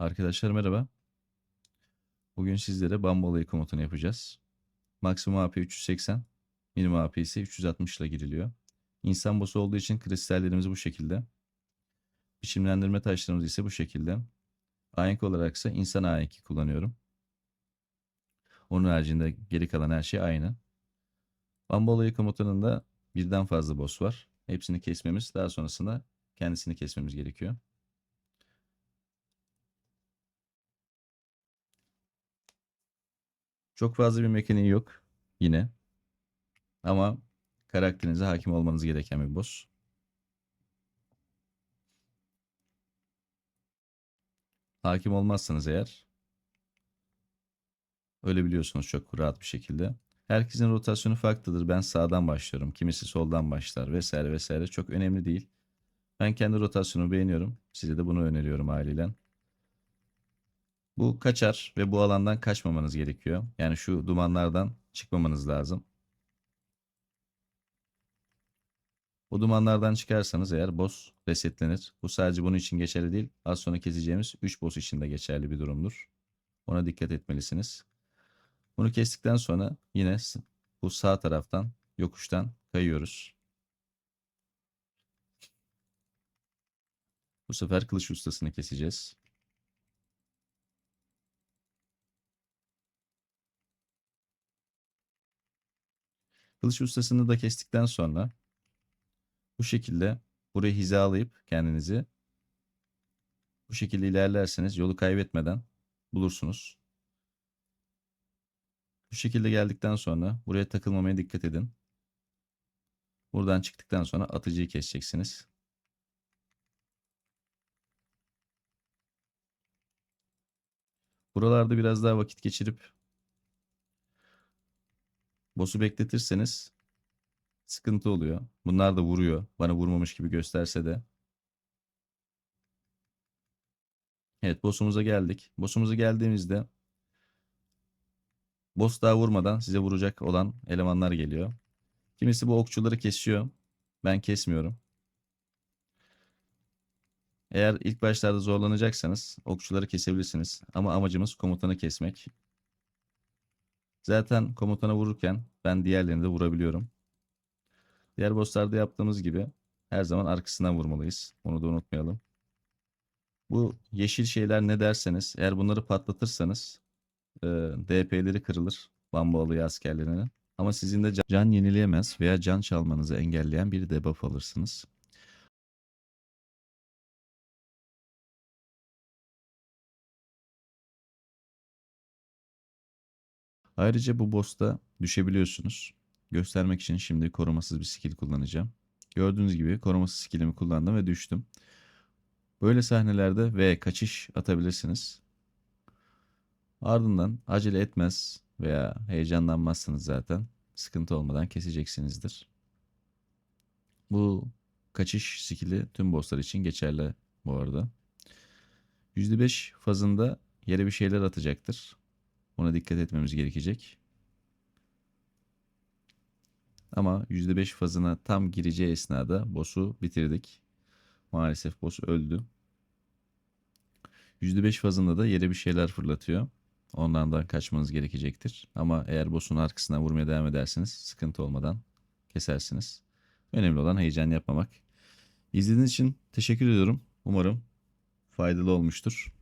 Arkadaşlar merhaba. Bugün sizlere Bambalayı komutunu yapacağız. Maksimum AP 380, minimum AP ise 360 ile giriliyor. İnsan boss'u olduğu için kristallerimiz bu şekilde. Biçimlendirme taşlarımız ise bu şekilde. Ahenk olarak ise insan ahenki kullanıyorum. Onun haricinde geri kalan her şey aynı. Bambalayı komutanında birden fazla boss var. Hepsini kesmemiz, daha sonrasında kendisini kesmemiz gerekiyor. Çok fazla bir mekaniği yok yine. Ama karakterinize hakim olmanız gereken bir boss. Hakim olmazsanız eğer ölebiliyorsunuz çok rahat bir şekilde. Herkesin rotasyonu farklıdır. Ben sağdan başlıyorum. Kimisi soldan başlar vesaire vesaire. Çok önemli değil. Ben kendi rotasyonumu beğeniyorum. Size de bunu öneriyorum haliyle. Bu kaçar ve bu alandan kaçmamanız gerekiyor. Yani şu dumanlardan çıkmamanız lazım. Bu dumanlardan çıkarsanız eğer boss resetlenir. Bu sadece bunun için geçerli değil. Az sonra keseceğimiz 3 boss için de geçerli bir durumdur. Ona dikkat etmelisiniz. Bunu kestikten sonra yine bu sağ taraftan yokuştan kayıyoruz. Bu sefer kılıç ustasını keseceğiz. Kılıç ustasını da kestikten sonra bu şekilde burayı hizalayıp kendinizi bu şekilde ilerlerseniz yolu kaybetmeden bulursunuz. Bu şekilde geldikten sonra buraya takılmamaya dikkat edin. Buradan çıktıktan sonra atıcıyı keseceksiniz. Buralarda biraz daha vakit geçirip boss'u bekletirseniz sıkıntı oluyor. Bunlar da vuruyor. Bana vurmamış gibi gösterse de. Evet boss'umuza geldik. Boss'umuza geldiğimizde boss daha vurmadan size vuracak olan elemanlar geliyor. Kimisi bu okçuları kesiyor. Ben kesmiyorum. Eğer ilk başlarda zorlanacaksanız okçuları kesebilirsiniz. Ama amacımız komutanı kesmek. Zaten komutana vururken ben diğerlerini de vurabiliyorum. Diğer bosslarda yaptığımız gibi her zaman arkasından vurmalıyız. Onu da unutmayalım. Bu yeşil şeyler ne derseniz eğer bunları patlatırsanız e, DP'leri kırılır. Bambalı askerlerinin. Ama sizin de can yenileyemez veya can çalmanızı engelleyen bir debuff alırsınız. Ayrıca bu boss'ta düşebiliyorsunuz. Göstermek için şimdi korumasız bir skill kullanacağım. Gördüğünüz gibi korumasız skillimi kullandım ve düştüm. Böyle sahnelerde V kaçış atabilirsiniz. Ardından acele etmez veya heyecanlanmazsınız zaten. Sıkıntı olmadan keseceksinizdir. Bu kaçış skill'i tüm bosslar için geçerli bu arada. %5 fazında yere bir şeyler atacaktır. Ona dikkat etmemiz gerekecek. Ama %5 fazına tam gireceği esnada boss'u bitirdik. Maalesef boss öldü. %5 fazında da yere bir şeyler fırlatıyor. Ondan da kaçmanız gerekecektir. Ama eğer boss'un arkasına vurmaya devam ederseniz sıkıntı olmadan kesersiniz. Önemli olan heyecan yapmamak. İzlediğiniz için teşekkür ediyorum. Umarım faydalı olmuştur.